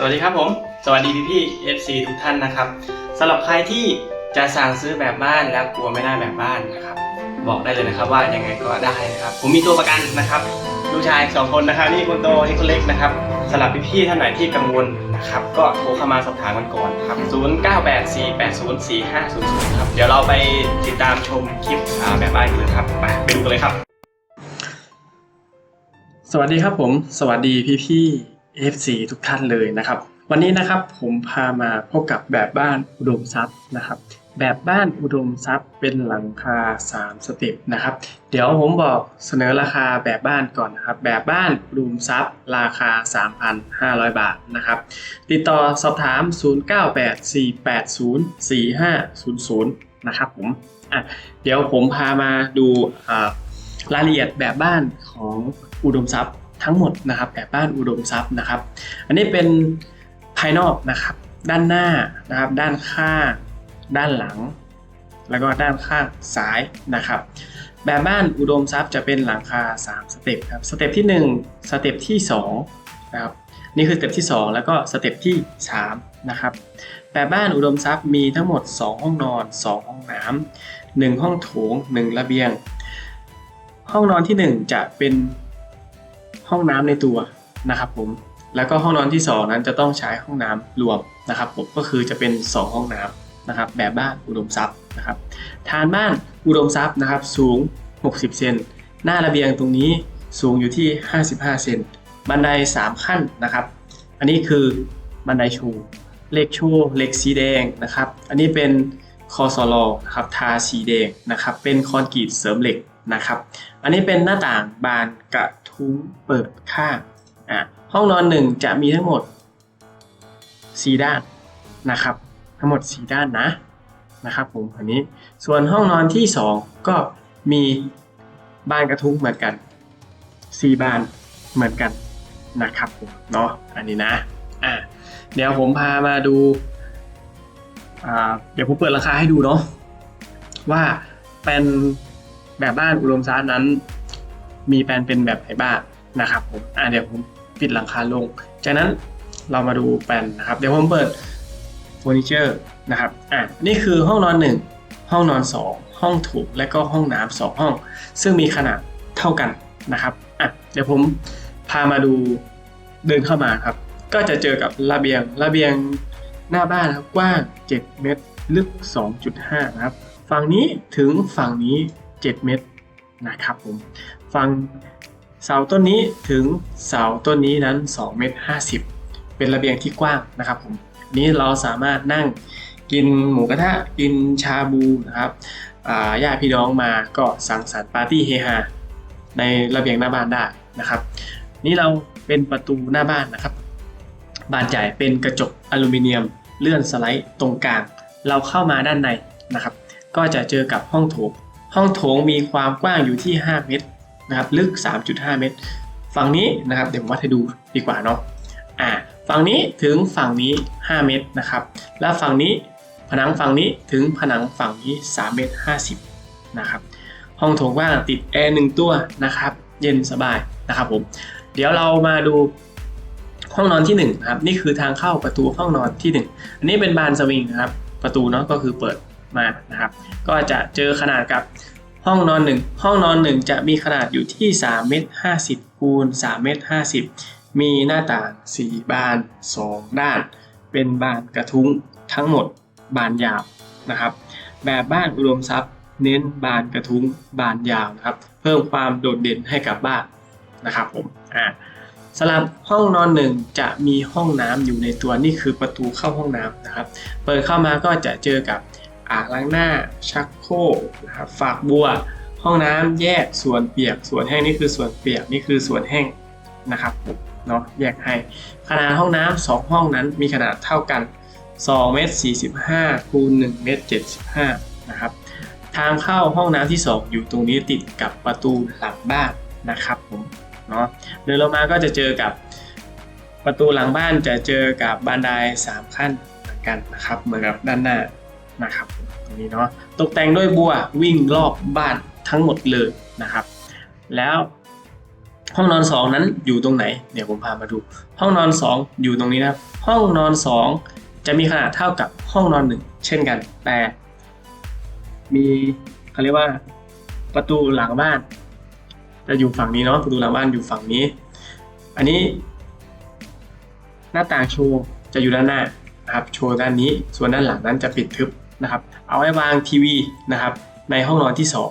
สวัสดีครับผม สวัสดีพี่พี่ FC ทุกท่านนะครับสำหรับใครที่จะสั่งซื้อแบบบ้านแล้วกลัวไม่ได้แบบบ้านนะครับ บอกได้เลยนะครับว่ายังไงก็ได้นะครับ ผมมีตัวประกันนะครับลูกชายสองคนนะครับนี่คนโตนี่คนเล็กนะครับสำหรับพี่พี่ท่านไหนที่กังวลนะครับ ก็โทรเข้ามาสอบถามกันก่อนครับ 0984804500 ครับ เดี๋ยวเราไปติดตามชมคลิปแบบบ้านกันเลยครับไปไปดูกันเลยครับ สวัสดีครับผม สวัสดีพี่พี่ FC ทุกท่านเลยนะครับ วันนี้นะครับผมพามาพบกับแบบบ้านอุดมทรัพย์นะครับ แบบบ้านอุดมทรัพย์เป็นหลังคา 3 สเต็ปนะครับ เดี๋ยวผมบอกเสนอราคาแบบบ้านก่อนนะครับ แบบบ้านอุดมทรัพย์ ราคา 3,500 บาทนะครับ ติดต่อสอบถาม 0984804500 นะครับผมอะเดี๋ยวผมพามาดูรายละเอียดแบบบ้านของอุดมทรัพย์ ทั้งหมดนะครับแบบบ้านอุดมทรัพย์นะครับ อันนี้เป็นภายนอกนะครับ ด้านหน้านะครับ ด้านข้างด้านหลัง แล้วก็ด้านข้างซ้ายนะครับ แบบบ้านอุดมทรัพย์จะเป็นหลังคา 3 สเต็ปครับสเต็ปที่ 1 สเต็ปที่2นะครับนี่คือสเต็ปที่ 2 แล้วก็สเต็ปที่3นะครับแบบบ้านอุดมทรัพย์มีทั้งหมด 2 ห้องนอน 2 ห้องน้ำหนึ่งห้องโถง 1 ระเบียง ห้องนอนที่ 1 จะเป็น ห้องน้ำในตัวนะครับผมแล้วก็ห้องนอนที่ 2 นั้นจะต้องใช้ห้องน้ำรวมนะครับผมก็คือจะเป็น 2 ห้องน้ำนะครับแบบบ้านอุดมทรัพย์นะครับฐานบ้านอุดมทรัพย์นะครับสูง 60 เซนหน้าระเบียงตรงนี้สูงอยู่ที่ 55 เซนบันได 3 ขั้นนะครับ อันนี้คือบันไดชูเหล็กชูเหล็กสีแดงนะครับ อันนี้เป็นคอสลอครับทาสีแดงนะครับเป็นคอนกรีตเสริมเหล็ก นะครับ อันนี้เป็นหน้าต่างบานกระทุ้งเปิดข้างอะห้องนอนหนึ่งจะมีทั้งหมด 4 ด้านนะครับ ทั้งหมด 4 ด้านนะนะครับผมอันนี้ส่วนห้องนอนที่ 2 ก็มีบานกระทุ้งเหมือนกัน 4 บานเหมือนกันนะครับผมเนาะอันนี้นะอะเดี๋ยวผมพามาดูอ่าเดี๋ยวผมเปิดราคาให้ดูเนาะว่าเป็น แบบบ้านอุดมทรัพย์นั้น มีแปลนเป็นแบบไหนบ้างนะครับผมอะเดี๋ยวผมปิดหลังคาลง จากนั้นเรามาดูแปลนนะครับ เดี๋ยวผมเปิดเฟอร์นิเจอร์นะครับอะนี่คือห้องนอน 1 ห้องนอน 2 ห้องโถงและก็ห้องน้ำสองห้อง ซึ่งมีขนาดเท่ากันนะครับอะเดี๋ยวผมพามาดูเดินเข้ามาครับ ก็จะเจอกับระเบียงระเบียงหน้าบ้านครับกว้าง 7 เมตร ลึก 2.5 นะครับ ฝั่งนี้ถึงฝั่งนี้ 7 เมตรนะครับผมฝั่งเสาต้นนี้ถึงเสาต้นนี้นั้น2เมตร50 เป็นระเบียงที่กว้างนะครับผมนี้เราสามารถนั่งกินหมูกระทะกินชาบูนะครับญาติพี่น้องมาก็สังสรรค์ปาร์ตี้เฮฮาในระเบียงหน้าบ้านได้นะครับ นี่เราเป็นประตูหน้าบ้านนะครับ บานใหญ่เป็นกระจกอลูมิเนียมเลื่อนสไลด์ตรงกลาง เราเข้ามาด้านในนะครับ ก็จะเจอกับห้องโถง ห้องโถงมีความกว้างอยู่ที่ 5 เมตรนะครับลึก 3.5 เมตร ฝั่งนี้นะครับเดี๋ยวผมวัดให้ดูดีกว่าเนาะอ่าฝั่งนี้ถึงฝั่งนี้ 5 เมตรนะครับ แล้วฝั่งนี้ผนังฝั่งนี้ถึงผนังฝั่งนี้ 3 เมตร 50นะครับห้องโถงกว้างติดแอร์หนึ่งตัวนะครับเย็นสบายนะครับผมเดี๋ยวเรามาดูห้องนอนที่1นะครับนี่คือทางเข้าประตูห้องนอนที่ 1 อันนี้เป็นบานสวิงนะครับประตูเนาะก็คือเปิด มานะครับ ก็จะเจอขนาดกับห้องนอน 1 ห้องนอน 1 จะมีขนาดอยู่ที่3เมตร50คูณ3เมตร50 มีหน้าต่าง 4 บาน 2 ด้าน เป็นบานกระทุ้งทั้งหมดบานยาวนะครับ แบบบ้านอุดมทรัพย์ เน้นบานกระทุ้งบานยาวนะครับ เพิ่มความโดดเด่นให้กับบ้านนะครับผมอ่าสำหรับห้องนอนหนึ่งจะมีห้องน้ำอยู่ในตัวนี่คือประตูเข้าห้องน้ำนะครับ เปิดเข้ามาก็จะเจอกับ อ่างล้างหน้าชักโครกนะครับฝากบัว ห้องน้ำแยกส่วนเปียก ส่วนแห้งนี่คือส่วนเปียกนี่คือส่วนแห้งนะครับเนาะแยกให้ขนาดห้องน้ำสองห้องนั้นมีขนาดเท่ากัน2เมตร45คูณ1เมตร75นะครับทางเข้าห้องน้ำที่ 2 อยู่ตรงนี้ติดกับประตูหลังบ้านนะครับผมเนาะเดินลงมาก็จะเจอกับประตูหลังบ้านจะเจอกับบันได3ขั้นเหมือนกันนะครับเหมือนกับด้านหน้า นะครับตรงนี้เนาะตกแต่งด้วยบัววิ่งรอบบ้านทั้งหมดเลยนะครับ แล้วห้องนอนสองนั้นอยู่ตรงไหน เดี๋ยวผมพามาดู ห้องนอนสองอยู่ตรงนี้นะครับ ห้องนอนสองจะมีขนาดเท่ากับห้องนอนหนึ่งเช่นกัน แต่ มีเขาเรียกว่าประตูหลังบ้าน จะอยู่ฝั่งนี้เนาะประตูหลังบ้านอยู่ฝั่งนี้ อันนี้ หน้าต่างโชว์จะอยู่ด้านหน้านะครับโชว์ด้านนี้ ส่วนด้านหลังนั้นจะปิดทึบ นะครับเอาไว้วางทีวีนะครับในห้องนอนที่สอง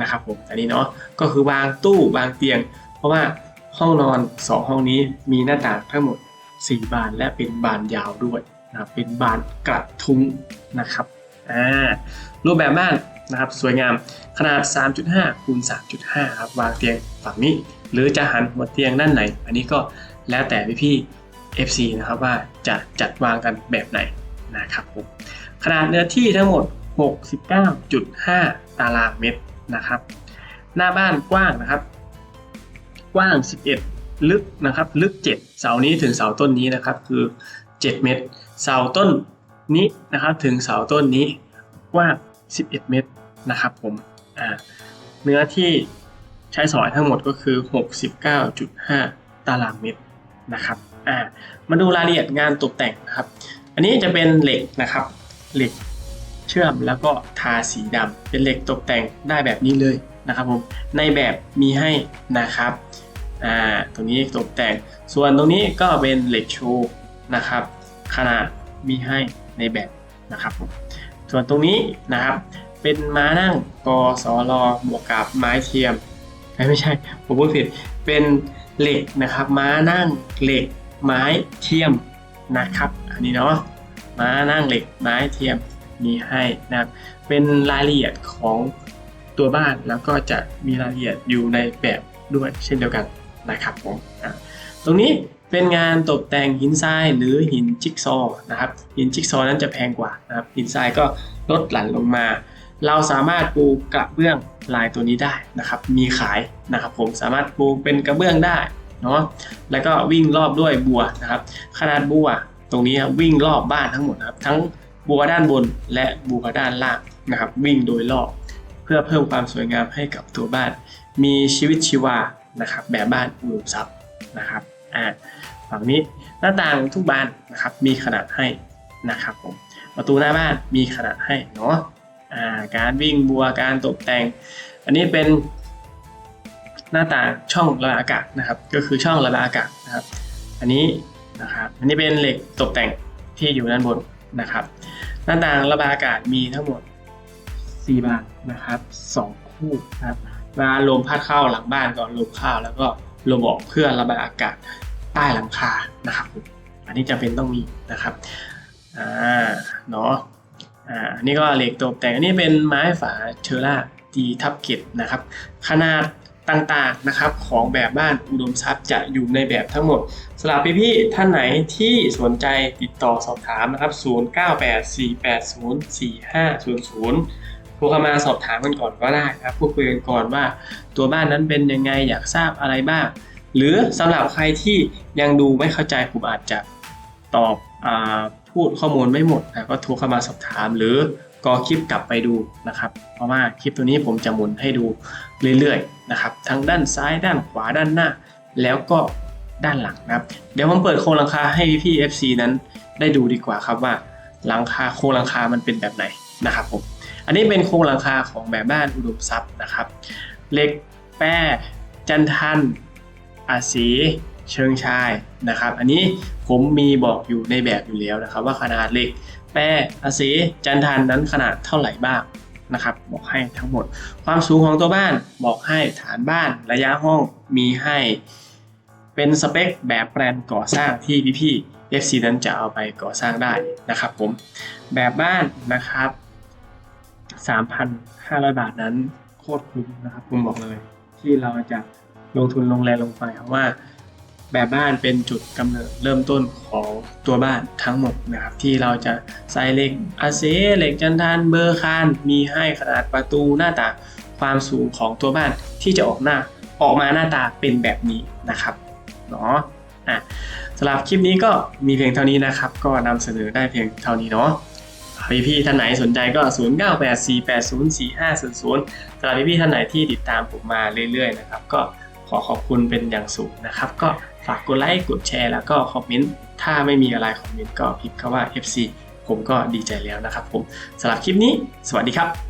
นะครับผมอันนี้เนาะก็คือวางตู้วางเตียง เพราะว่าห้องนอน 2 ห้องนี้มีหน้าต่างทั้งหมด 4 บานและเป็นบานยาวด้วยนะเป็นบานกระทุ้งนะครับอ่ารูปแบบบ้านนะครับสวยงามขนาด 3.5คูณ3.5ครับวางเตียงฝั่งนี้ หรือจะหันหัวเตียงด้านไหน อันนี้ก็แล้วแต่พี่ๆ FC นะครับว่าจะจัดวางกันแบบไหนนะครับผม ขนาดเนื้อที่ทั้งหมด 69.5 ตารางเมตรนะครับ หน้าบ้านกว้างนะครับ กว้าง 11 ลึกนะครับ ลึก 7 เสานี้ถึงเสาต้นนี้นะครับ คือ 7 เมตร เสาต้นนี้นะครับ ถึงเสาต้นนี้กว้าง 11 เมตรนะครับผมเนื้อที่ใช้สอยทั้งหมดก็คือ 69.5 ตารางเมตรนะครับ อ่า มาดูรายละเอียดงานตกแต่งนะครับ อันนี้จะเป็นเหล็กนะครับ เหล็กเชื่อมแล้วก็ทาสีดำเป็นเหล็กตกแต่งได้แบบนี้เลยนะครับผมในแบบมีให้นะครับอ่าตรงนี้ตกแต่ง ส่วนตรงนี้ก็เป็นเหล็กโชว์นะครับ ขนาดมีให้ในแบบนะครับผมส่วนตรงนี้นะครับ เป็นม้านั่งกสลบวกกับไม้เทียมไม่ใช่ผมพูดผิดเป็นเหล็กนะครับ ม้านั่งเหล็กไม้เทียมนะครับ อันนี้เนาะ ม้านั่งเหล็กไม้เทียมมีให้นะครับเป็นรายละเอียดของตัวบ้านแล้วก็จะมีรายละเอียดอยู่ในแบบด้วยเช่นเดียวกันนะครับผมอะตรงนี้เป็นงานตกแต่งหินทรายหรือหินจิ๊กซอนะครับหินจิ๊กซอนั้นจะแพงกว่านะครับหินทรายก็ลดหลั่นลงมา เราสามารถปูกระเบื้องลายตัวนี้ได้นะครับมีขายนะครับผมสามารถปูเป็นกระเบื้องได้เนาะแล้วก็วิ่งรอบด้วยบัวนะครับ ขนาดบัว ตรงนี้ครับวิ่งรอบบ้านทั้งหมดครับทั้งบัวด้านบนและบัวด้านล่างนะครับ วิ่งโดยรอบเพื่อเพิ่มความสวยงามให้กับตัวบ้าน มีชีวิตชีวานะครับแบบบ้านอุดมทรัพย์นะครับอ่าฝั่งนี้หน้าต่างทุกบานนะครับมีขนาดให้นะครับผมประตูหน้าบ้านมีขนาดให้เนาะอ่าการวิ่งบัวการตกแต่ง อันนี้เป็นหน้าต่างช่องระบายอากาศนะครับ ก็คือช่องระบายอากาศนะครับ อันนี้ นะครับอันนี้เป็นเหล็กตกแต่งที่อยู่ด้านบนนะครับ หน้าต่างระบายอากาศมีทั้งหมด 4 บานนะครับ2คู่นะครับเวลาลมพัดเข้าหลังบ้านก็ลมเข้าแล้วก็ลมออกเพื่อระบายอากาศใต้หลังคานะครับ อันนี้จำเป็นต้องมีนะครับอ่าเนาะอ่าอันนี้ก็เหล็กตกแต่งอันนี้เป็นไม้ฝาเชอร่าตีทับเก็ตนะครับ ขนาด ต่างๆนะครับของแบบบ้านอุดมทรัพย์จะอยู่ในแบบทั้งหมดสำหรับพี่ๆท่านไหนที่สนใจติดต่อสอบถามนะครับ 0984804500 โทรเข้ามาสอบถามกันก่อนก็ได้ครับพูดคุยกันก่อนว่า ตัวบ้านนั้นเป็นยังไงอยากทราบอะไรบ้าง หรือสำหรับใครที่ยังดูไม่เข้าใจผมอาจจะตอบอพูดข้อมูลไม่หมดนะก็โทรเข้ามาสอบถามหรือ กอคลิปกลับไปดูนะครับ เพราะว่าคลิปตัวนี้ผมจะหมุนให้ดูเรื่อยๆนะครับทั้งด้านซ้ายด้านขวาด้านหน้า แล้วก็ด้านหลังนะครับ เดี๋ยวผมเปิดโครงหลังคาให้พี่ FC นั้นได้ดูดีกว่าครับว่าหลังคาโครงหลังคามันเป็นแบบไหนนะครับผมอันนี้เป็นโครงหลังคาของแบบบ้านอุดมทรัพย์นะครับเหล็กแป้จันทันอาศีเชิงชายนะครับ อันนี้ผมมีบอกอยู่ในแบบอยู่แล้วนะครับ ว่าขนาดเหล็ก แป้อาศีจันทันนั้นขนาดเท่าไหร่บ้างนะครับ บอกให้ทั้งหมด ความสูงของตัวบ้านบอกให้ฐานบ้านระยะห้องมีให้เป็นสเปคแบบแปลนก่อสร้างที่พี่ๆ FC นั้นจะเอาไปก่อสร้างได้นะครับผมแบบบ้านนะครับ 3,500 บาทนั้นโคตรคุ้มนะครับผมบอกเลย ที่เราจะลงทุนลงแรงลงไปเพราะว่า แบบบ้านเป็นจุดกำเนิดเริ่มต้นของตัวบ้านทั้งหมดนะครับ ที่เราจะใส่เหล็กอาเซเหล็กจันทานเบอร์คานมีให้ขนาดประตูหน้าต่างความสูงของตัวบ้านที่จะออกหน้าออกมาหน้าตาเป็นแบบนี้นะครับเนาะอะสำหรับคลิปนี้ก็มีเพียงเท่านี้นะครับ ก็นำเสนอได้เพียงเท่านี้เนาะพี่พี่ๆท่านไหนสนใจก็ 0 9 8 4 8 0 4 5 0 0สำหรับพี่พี่ๆท่านไหนที่ติดตามผมมาเรื่อยๆนะครับ ก็ ขอขอบคุณเป็นอย่างสูงนะครับ ก็ฝากกดไลค์กดแชร์แล้วก็คอมเมนต์ถ้าไม่มีอะไรคอมเมนต์ก็พิมพ์คำว่า FC ผมก็ดีใจแล้วนะครับผมสำหรับคลิปนี้ สวัสดีครับ